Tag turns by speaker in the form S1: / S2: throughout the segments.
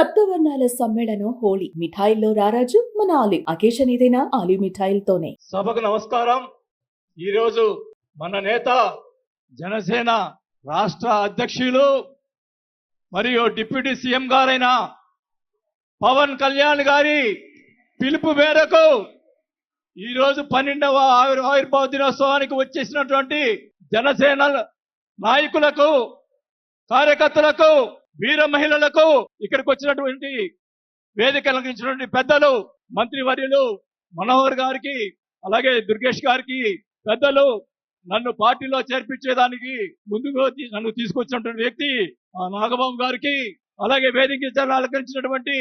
S1: సప్తవర్ణాల సమ్మేళనం హోళీ మిఠాయిల్లో రారాజు మన ఆలివ్ అకేషన్ ఏదైనా? ఆలివ్ మిఠాయిలతోనే.
S2: సభకు నమస్కారం. ఈరోజు మన నేత జనసేన రాష్ట్ర అధ్యక్షులు మరియు డిప్యూటీ సీఎం గారైన పవన్ కళ్యాణ్ గారి పిలుపు మేరకు ఈరోజు పన్నెండవ ఆవిర్భావ దినోత్సవానికి వచ్చేసినటువంటి జనసేన నాయకులకు కార్యకర్తలకు వీర మహిళలకు ఇక్కడికి వచ్చినటువంటి వేదిక అలంకరించినటువంటి పెద్దలు మంత్రి వర్యులు మనోహర్ గారికి అలాగే దుర్గేష్ గారికి పెద్దలు నన్ను పార్టీలో చేర్పించేదానికి ముందుకు నన్ను తీసుకొచ్చినటువంటి వ్యక్తి ఆ నాగబాబు గారికి అలాగే వేదిక అలంకరించినటువంటి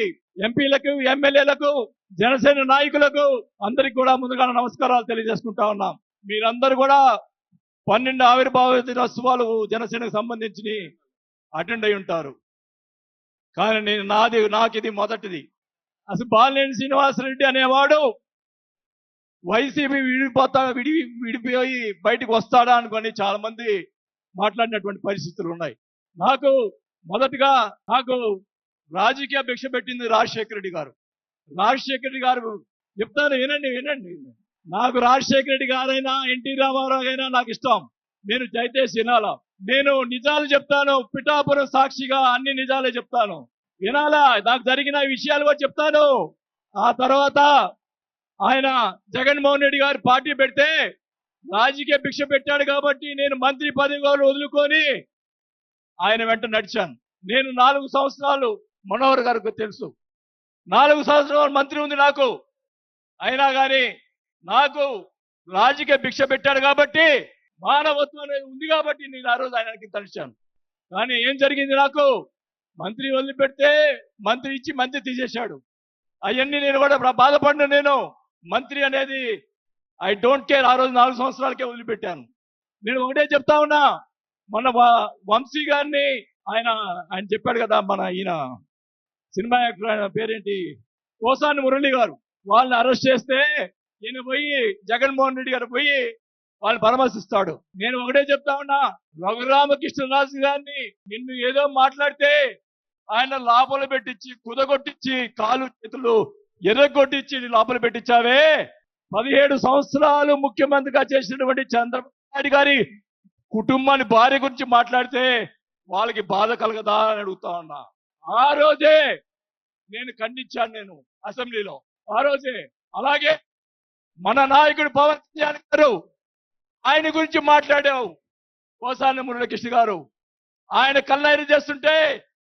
S2: ఎంపీలకు ఎమ్మెల్యేలకు జనసేన నాయకులకు అందరికి కూడా ముందుగా నమస్కారాలు తెలియజేసుకుంటా ఉన్నాం. మీరందరూ కూడా పన్నెండు ఆవిర్భావ దినోత్సవాలు జనసేనకు సంబంధించి అటెండ్ అయి ఉంటారు. కానీ నేను నాది నాకు ఇది మొదటిది. అసలు బాలినేని శ్రీనివాసరెడ్డి అనేవాడు వైసీపీ విడిపోతా విడి విడిపోయి బయటకు వస్తాడా అనుకొని చాలా మంది మాట్లాడినటువంటి పరిస్థితులు ఉన్నాయి నాకు మొదటగా నాకు రాజకీయ భిక్ష పెట్టింది రాజశేఖర రెడ్డి గారు. రాజశేఖర రెడ్డి గారు చెప్తాను వినండి వినండి. నాకు రాజశేఖర రెడ్డి గారైనా ఎన్టీ రామారావు అయినా నాకు ఇష్టం. నేను జైతే సినాలా నేను నిజాలు చెప్తాను పిఠాపురం సాక్షిగా అన్ని నిజాలే చెప్తాను. వినాలా? నాకు జరిగిన విషయాలు కూడా చెప్తాను. ఆ తర్వాత ఆయన జగన్మోహన్ రెడ్డి గారు పార్టీ పెడితే రాజకీయ భిక్ష పెట్టాడు కాబట్టి నేను మంత్రి పదవి వదులుకొని ఆయన వెంట నడిచాను. నేను నాలుగు సంవత్సరాలు మనోహర్ గారికి తెలుసు. నాలుగు సంవత్సరాలు మంత్రి ఉంది నాకు. అయినా కానీ నాకు రాజకీయ భిక్ష పెట్టాడు కాబట్టి మానవత్వం అనేది ఉంది కాబట్టి నేను ఆ రోజు ఆయనకి తలిచాను. కానీ ఏం జరిగింది నాకు? మంత్రి వదిలిపెడితే మంత్రి ఇచ్చి మంత్రి తీసేశాడు. అవన్నీ నేను కూడా బాధపడిన నేను. మంత్రి అనేది ఐ డోంట్ కేర్ ఆ రోజు నాలుగు సంవత్సరాలకే వదిలిపెట్టాను. నేను ఒకటే చెప్తా ఉన్నా. మన వ- వంశీ గారిని ఆయన ఆయన చెప్పాడు కదా మన ఈయన సినిమా యాక్టర్ ఆయన పేరేంటి? కోసాని మురళి గారు. వాళ్ళని అరెస్ట్ చేస్తే ఈయన పోయి జగన్మోహన్ రెడ్డి గారు పోయి వాళ్ళు పరామర్శిస్తాడు. నేను ఒకటే చెప్తా ఉన్నా రఘురామకృష్ణరాజు గారిని నిన్ను ఏదో మాట్లాడితే ఆయన లోపల పెట్టించి కుదగొట్టించి కాలు చేతులు ఎర్రగొట్టించి లోపల పెట్టించావే? పదిహేడు సంవత్సరాలు ముఖ్యమంత్రిగా చేసినటువంటి చంద్రబాబు నాయుడు గారి కుటుంబాన్ని భార్య గురించి మాట్లాడితే వాళ్ళకి బాధ కలగదా అని అడుగుతా ఉన్నా. ఆ రోజే నేను ఖండించాను నేను అసెంబ్లీలో. ఆ రోజే. అలాగే మన నాయకుడు పవన్ కళ్యాణ్ గారు ఆయన గురించి మాట్లాడావు. కోసాని మురళీకృష్ణ గారు ఆయన కళ్ళైన చేస్తుంటే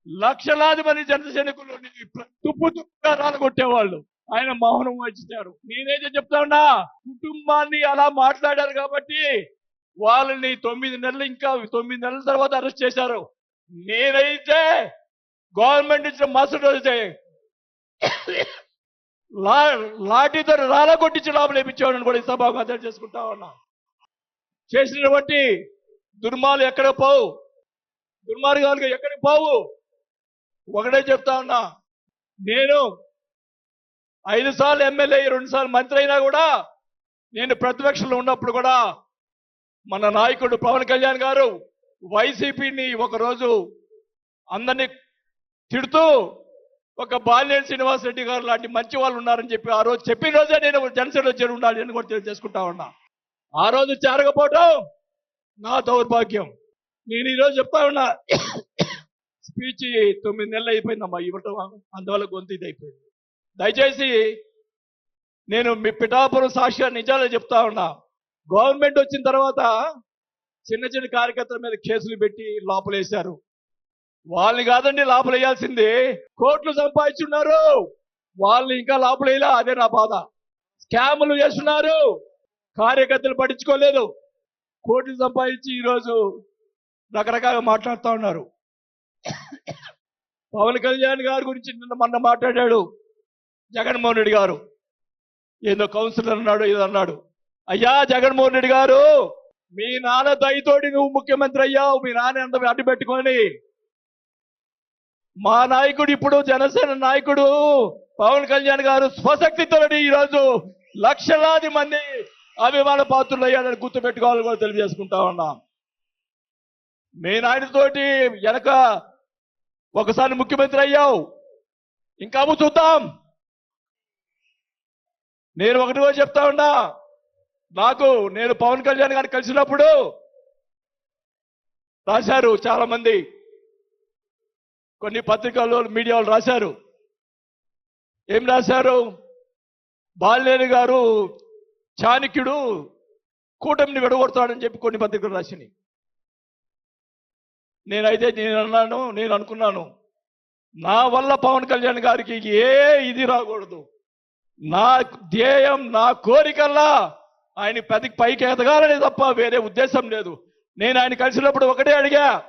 S2: లక్షలాది మంది జన సైనికులు తుప్పు తుప్పుగా రాలగొట్టేవాళ్ళు ఆయన మౌనం వహించారు. నేనైతే చెప్తా ఉన్నా కుటుంబాన్ని అలా మాట్లాడారు కాబట్టి వాళ్ళని తొమ్మిది నెలలు ఇంకా తొమ్మిది నెలల తర్వాత అరెస్ట్ చేశారు. నేనైతే గవర్నమెంట్ ఇచ్చిన మరుసటి రోజే లా లాఠీతో రాలగొట్టించి కొట్టించి లోపల ఇప్పించేవాడిని కూడా ఈ సభకు అర్థం చేసుకుంటా ఉన్నా. చేసినటువంటి దుర్మాలు ఎక్కడ పోవు? దుర్మార్గాలు ఎక్కడికి పోవు? ఒకటే చెప్తా ఉన్నా. నేను ఐదు సార్లు ఎమ్మెల్యే రెండు సార్లు మంత్రి అయినా కూడా నేను ప్రతిపక్షంలో ఉన్నప్పుడు కూడా మన నాయకుడు పవన్ కళ్యాణ్ గారు వైసీపీని ఒకరోజు అందరినీ తిడుతూ ఒక బాలినేని శ్రీనివాస్ రెడ్డి గారు లాంటి మంచి వాళ్ళు ఉన్నారని చెప్పి ఆ రోజు చెప్పిన రోజే నేను జనసేన చేరి ఉండాలి అని కూడా తెలియజేసుకుంటా ఉన్నా. ఆ రోజు చేరకపోవటం నా దౌర్భాగ్యం. నేను ఈరోజు చెప్తా ఉన్నా స్పీచ్ తొమ్మిది నెలలు అయిపోయిందమ్మా ఇవ్వటం అందువల్ల గొంతు ఇది అయిపోయింది. దయచేసి నేను మీ పిఠాపురం సాక్షిగా నిజాలు చెప్తా ఉన్నా. గవర్నమెంట్ వచ్చిన తర్వాత చిన్న చిన్న కార్యకర్తల మీద కేసులు పెట్టి లోపలేశారు. వాళ్ళని కాదండి లోపలేయాల్సింది కోట్లు సంపాదించున్నారు. వాళ్ళని ఇంకా లోపలేలా అదే నా బాధ. స్కాములు చేస్తున్నారు. కార్యకర్తలు పట్టించుకోలేదు. కోట్లు సంపాదించి ఈరోజు రకరకాలుగా మాట్లాడుతూ ఉన్నారు. పవన్ కళ్యాణ్ గారి గురించి నిన్న మొన్న మాట్లాడాడు జగన్మోహన్ రెడ్డి గారు. ఏదో కౌన్సిలర్ అన్నాడు ఏదో అన్నాడు. అయ్యా జగన్మోహన్ రెడ్డి గారు మీ నాన్న దయతోటి నువ్వు ముఖ్యమంత్రి అయ్యావు మీ నాన్న అంత అడ్డు పెట్టుకొని. మా నాయకుడు ఇప్పుడు జనసేన నాయకుడు. పవన్ కళ్యాణ్ గారు స్వశక్తితో ఈరోజు లక్షలాది మంది అభిమాన పాత్రులు అయ్యాడని గుర్తు పెట్టుకోవాలని కూడా తెలియజేసుకుంటా ఉన్నాం. మీ నాయనతోటి వెనక ఒకసారి ముఖ్యమంత్రి అయ్యావు. ఇంకా చూద్దాం. నేను ఒకటి రోజు చెప్తా ఉన్నా. నాకు నేను పవన్ కళ్యాణ్ గారిని కలిసినప్పుడు రాశారు చాలా మంది కొన్ని పత్రికల్లో మీడియా వాళ్ళు రాశారు. ఏం రాశారు? బాలినేని గారు చాణక్యుడు కూటమిని విడగొడతాడని చెప్పి కొన్ని పత్రికలు రాసినాయి. నేనైతే నేను అన్నాను నేను అనుకున్నాను నా వల్ల పవన్ కళ్యాణ్ గారికి ఏ ఇది రాకూడదు. నా ధ్యేయం నా కోరికల్లా ఆయన పెద్ద పైకి ఎదగాలనే తప్ప వేరే ఉద్దేశం లేదు. నేను ఆయన కలిసినప్పుడు ఒకటే అడిగా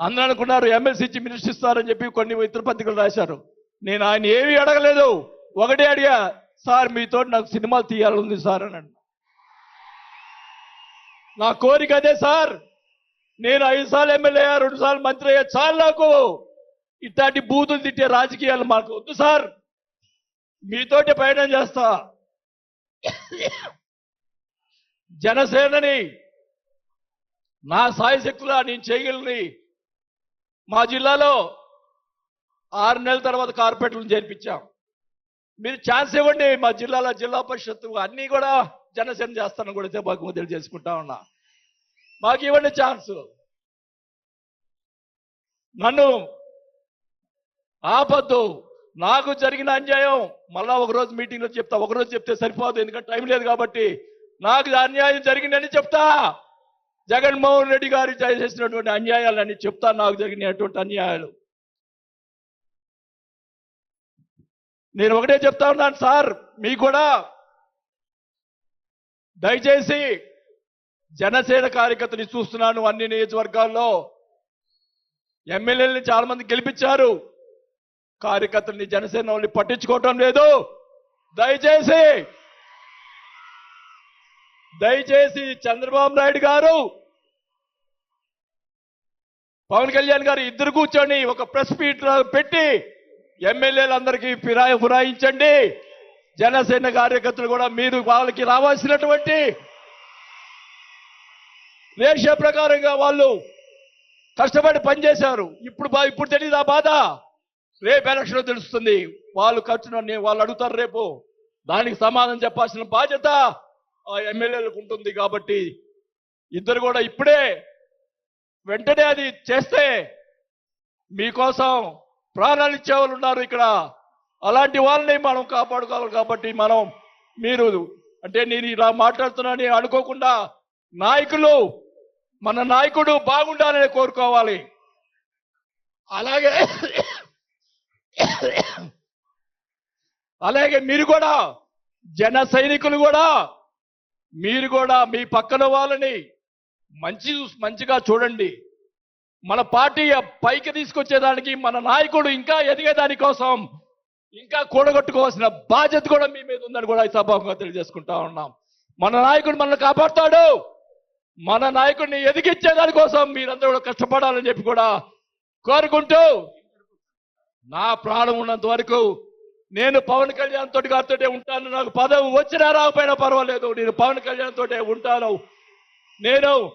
S2: అందరూ అనుకున్నారు ఎమ్మెల్సీ ఇచ్చి మినిస్టర్ ఇస్తారని చెప్పి కొన్ని ఇతర పత్రికలు రాశారు. నేను ఆయన ఏమీ అడగలేదు ఒకటే అడిగా సార్ మీతో నాకు సినిమాలు తీయాలని సార్ అని అన్నా. నా కోరిక అదే సార్. నేను ఐదు సార్లు ఎమ్మెల్యే అయ్యా రెండు సార్లు మంత్రి అయ్యా చాలు నాకు. ఇట్లాంటి బూతులు తిట్టే రాజకీయాలు మాకు వద్దు సార్. మీతోటి ప్రయాణం చేస్తా. జనసేనని నా సాయశక్తులా నేను చేయగలని. మా జిల్లాలో ఆరు నెలల తర్వాత కార్పొరేట్లను చేర్పించాం. మీరు ఛాన్స్ ఇవ్వండి మా జిల్లాలో జిల్లా పరిషత్తు అన్నీ కూడా జనసేన చేస్తానని కూడా మాకు తెలియజేసుకుంటా ఉన్నా. మాకు ఇవ్వండి ఛాన్స్. నన్ను ఆపద్దు. నాకు జరిగిన అన్యాయం మళ్ళా ఒకరోజు మీటింగ్లో చెప్తా. ఒకరోజు చెప్తే సరిపోదు ఎందుకంటే టైం లేదు కాబట్టి. నాకు అన్యాయం జరిగిందని చెప్తా. జగన్మోహన్ రెడ్డి గారు చేసినటువంటి అన్యాయాలని చెప్తా. నాకు జరిగినటువంటి అన్యాయాలు. నేను ఒకటే చెప్తా ఉన్నాను సార్. మీకు కూడా దయచేసి జనసేన కార్యకర్తని చూస్తున్నాను అన్ని నియోజకవర్గాల్లో. ఎమ్మెల్యేలని చాలా మంది గెలిపించారు. కార్యకర్తల్ని జనసేన వాళ్ళని పట్టించుకోవటం లేదు. దయచేసి దయచేసి చంద్రబాబు నాయుడు గారు పవన్ కళ్యాణ్ గారు ఇద్దరు కూర్చొని ఒక ప్రెస్ మీట్ పెట్టి ఎమ్మెల్యేలందరికీ ఫిరాయి ఫిరాయించండి. జనసేన కార్యకర్తలు కూడా మీరు వాళ్ళకి రావాల్సినటువంటి రేషియో ప్రకారంగా వాళ్ళు కష్టపడి పనిచేశారు. ఇప్పుడు ఇప్పుడు తెలియదు ఆ బాధ? రేపు ఎలక్షన్ తెలుస్తుంది. వాళ్ళు ఖర్చు వాళ్ళు అడుగుతారు రేపు. దానికి సమాధానం చెప్పాల్సిన బాధ్యత ఆ ఎమ్మెల్యేలకు ఉంటుంది కాబట్టి ఇద్దరు కూడా ఇప్పుడే వెంటనే అది చేస్తే మీకోసం ప్రాణాలు ఇచ్చే వాళ్ళు ఉన్నారు ఇక్కడ. అలాంటి వాళ్ళని మనం కాపాడుకోవాలి కాబట్టి మనం మీరు అంటే నేను ఇలా మాట్లాడుతున్నానని అనుకోకుండా నాయకులు మన నాయకుడు బాగుండాలని కోరుకోవాలి. అలాగే అలాగే మీరు కూడా జన సైనికులు కూడా మీరు కూడా మీ పక్కన వాళ్ళని మంచి మంచిగా చూడండి. మన పార్టీ పైకి తీసుకొచ్చేదానికి మన నాయకుడు ఇంకా ఎదిగేదాని కోసం ఇంకా కూడగొట్టుకోవాల్సిన బాధ్యత కూడా మీ మీద ఉందని కూడా ఈ సభాముగా తెలియజేసుకుంటా ఉన్నాం. మన నాయకుడు మనల్ని కాపాడుతాడు. మన నాయకుడిని ఎదిగించే కోసం మీరందరూ కూడా కష్టపడాలని చెప్పి కూడా కోరుకుంటూ నా ప్రాణం ఉన్నంత వరకు నేను పవన్ కళ్యాణ్ తోటి గారితోటే ఉంటాను. నాకు పదవి వచ్చినా రాకపోయినా పర్వాలేదు. నేను పవన్ కళ్యాణ్ తోటే ఉంటాను. నేను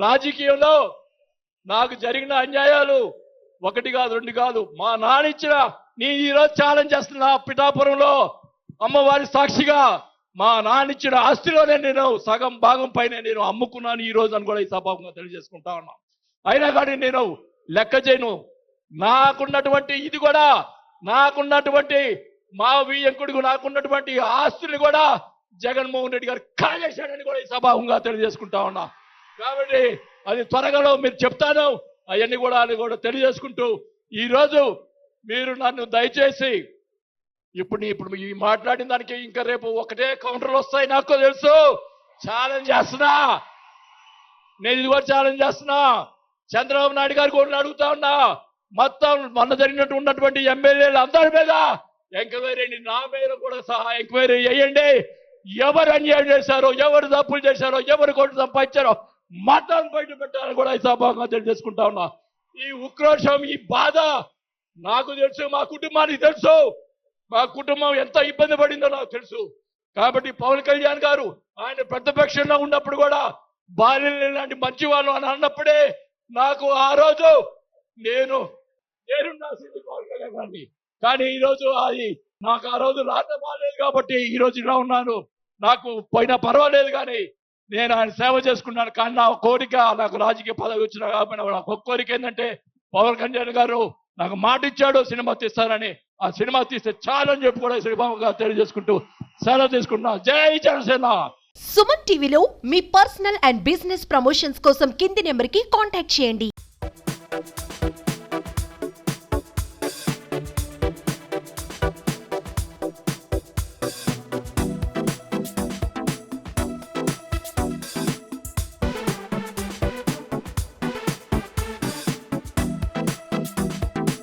S2: రాజకీయంలో నాకు జరిగిన అన్యాయాలు ఒకటి కాదు రెండు కాదు. మా నాన్న ఇచ్చిన నీ ఈరోజు ఛాలెంజ్ చేస్తున్నా పిఠాపురంలో అమ్మవారి సాక్షిగా మా నాన్న ఇచ్చిన ఆస్తిలోనే నేను సగం భాగం పైన నేను అమ్ముకున్నాను ఈ రోజు అని కూడా ఈ సభాముగా తెలియజేసుకుంటా ఉన్నా. అయినా కానీ నేను లెక్క చేయను. నాకున్నటువంటి ఇది కూడా నాకున్నటువంటి మా వియంకుడికి నాకున్నటువంటి ఆస్తులు కూడా జగన్మోహన్ రెడ్డి గారు కాజేశాడని కూడా ఈ సభాముగా తెలియజేసుకుంటా ఉన్నా. కాబట్టి అది త్వరగాలో మీరు చెప్తాను. అవన్నీ కూడా అని కూడా తెలియజేసుకుంటూ ఈరోజు మీరు నన్ను దయచేసి ఇప్పుడు ఇప్పుడు ఈ మాట్లాడిన దానికి ఇంకా రేపు ఒకటే కౌంటర్లు వస్తాయి నాకు తెలుసు. ఛాలెంజ్ చేస్తున్నా. నేను ఇది కూడా ఛాలెంజ్ చేస్తున్నా. చంద్రబాబు నాయుడు గారు కూడా అడుగుతా ఉన్నా. మొత్తం మొన్న జరిగినట్టు ఉన్నటువంటి ఎమ్మెల్యేలు అందరి మీద ఎంక్వైరీ నా మీద కూడా సహా ఎంక్వైరీ చేయండి. ఎవరు అన్యాయం చేశారో ఎవరు తప్పులు చేశారో ఎవరు కోట్లు సంపాదించారో మతాన్ని బయట పెట్టాలని కూడా ఈ సభాగా తెలియజేసుకుంటా ఉన్నా. ఈ ఉక్రోషం ఈ బాధ నాకు తెలుసు మా కుటుంబానికి తెలుసు. మా కుటుంబం ఎంత ఇబ్బంది పడిందో నాకు తెలుసు. కాబట్టి పవన్ కళ్యాణ్ గారు ఆయన ప్రతిపక్షంలో ఉన్నప్పుడు కూడా బాల్యం లాంటి మంచి వాళ్ళు అని అన్నప్పుడే నాకు ఆ రోజు నేను నేనుండాల్సింది పవన్ కళ్యాణ్ గారిని. కానీ ఈరోజు అది నాకు ఆ రోజు రాత బాగాలేదు కాబట్టి ఈ రోజు ఇలా ఉన్నాను. నాకు పోయినా పర్వాలేదు కానీ నేను ఆయన సేవ చేసుకున్నాను కానీ నా కోరిక నాకు రాజకీయ పదవి వచ్చిన కాబట్టి నాకు ఒక కోరిక ఏంటంటే పవన్ కళ్యాణ్ గారు నాకు మాట ఇచ్చాడు సినిమా తీస్తానని ఆ సినిమా తీస్తే చాలని చెప్పి కూడా శ్రీబాబు గారు తెలియజేసుకుంటూ సెలవు తీసుకుంటున్నా. జై జనసేన!
S3: సుమన్ టీవీలో మీ పర్సనల్ అండ్ బిజినెస్ ప్రమోషన్స్ కోసం కింది నెంబర్కి కాంటాక్ట్ చేయండి.